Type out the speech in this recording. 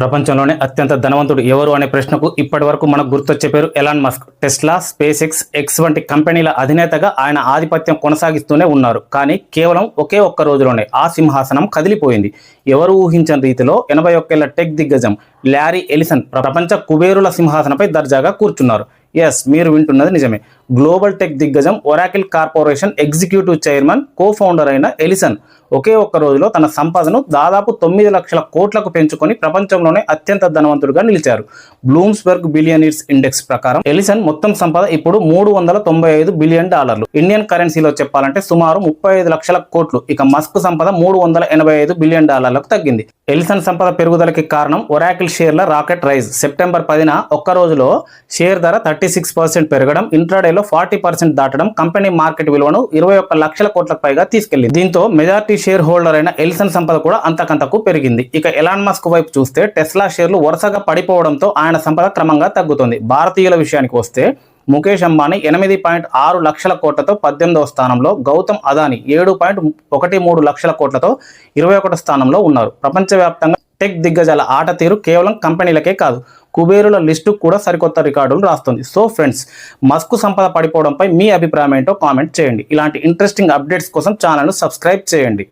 ప్రపంచంలోనే అత్యంత ధనవంతుడు ఎవరు అనే ప్రశ్నకు ఇప్పటి వరకు మనకు గుర్తొచ్చే పేరు Elon Musk. Tesla SpaceX X వంటి కంపెనీల అధినేతగా ఆయన ఆధిపత్యం కొనసాగిస్తూనే ఉన్నారు. కానీ కేవలం ఒకే ఒక్క రోజులోనే ఆ సింహాసనం కదిలిపోయింది. ఎవరు ఊహించని రీతిలో ఎనభై ఒక్కేళ్ళ టెక్ దిగ్గజం ల్యారీ ఎలిసన్ ప్రపంచ కుబేరుల సింహాసనపై దర్జాగా కూర్చున్నారు. ఎస్ మీరు వింటున్నది నిజమే. గ్లోబల్ టెక్ దిగ్గజం Oracle corporation executive chairman co founder అయిన ఎలిసన్ ఒకే ఒక్క రోజులో తన సంపదను దాదాపు తొమ్మిది లక్షల కోట్లకు పెంచుకొని ప్రపంచంలోనే అత్యంత ధనవంతుడిగా నిలిచారు. బ్లూమ్స్బర్గ్ బిలియనీర్స్ ఇండెక్స్ ప్రకారం ఎలిసన్ మొత్తం సంపద ఇప్పుడు మూడు వందల తొంభై ఐదు బిలియన్ డాలర్లు. ఇండియన్ కరెన్సీలో చెప్పాలంటే సుమారు ముప్పై ఐదు లక్షల కోట్లు. ఇక మస్క్ సంపద మూడు వందల ఎనభై ఐదు బిలియన్ డాలర్లకు తగ్గింది. ఎలిసన్ సంపద పెరుగుదలకి కారణం ఒరాకిల్ షేర్ల రాకెట్ రైజ్. సెప్టెంబర్ పదిన ఒక్క రోజులో షేర్ ధర థర్టీ సిక్స్ పర్సెంట్ పెరగడం. ఇంట్రాడేలో ఫార్టీ పర్సెంట్ దాటడం కంపెనీ మార్కెట్ విలువను ఇరవై ఒక్క లక్షల కోట్లకు పైగా తీసుకెళ్ళింది దీంతో మెజార్టీ షేర్ హోల్డర్ అయిన ఎలిసన్ సంపద కూడా అంతకంతకు పెరిగింది. ఇక ఎలాన్ మస్క్ వైపు చూస్తే టెస్లా షేర్లు వరుసగా పడిపోవడంతో ఆయన సంపద క్రమంగా తగ్గుతుంది. భారతీయుల విషయానికి వస్తే ముఖేష్ అంబానీ ఎనిమిది పాయింట్ ఆరు లక్షల కోట్లతో పద్దెనిమిదవ స్థానంలో గౌతమ్ అదానీ ఏడు పాయింట్ ఒకటి మూడు లక్షల కోట్లతో ఇరవై ఒకటో స్థానంలో ఉన్నారు. ప్రపంచవ్యాప్తంగా టెక్ దిగ్గజాల ఆట తీరు కేవలం కంపెనీలకే కాదు కుబేరుల లిస్టు కూడా సరికొత్త రికార్డులు రాస్తుంది. సో ఫ్రెండ్స్ మస్కు సంపద పడిపోవడంపై మీ అభిప్రాయం ఏంటో కామెంట్ చేయండి. ఇలాంటి ఇంట్రెస్టింగ్ అప్డేట్స్ కోసం ఛానల్ను సబ్స్క్రైబ్ చేయండి.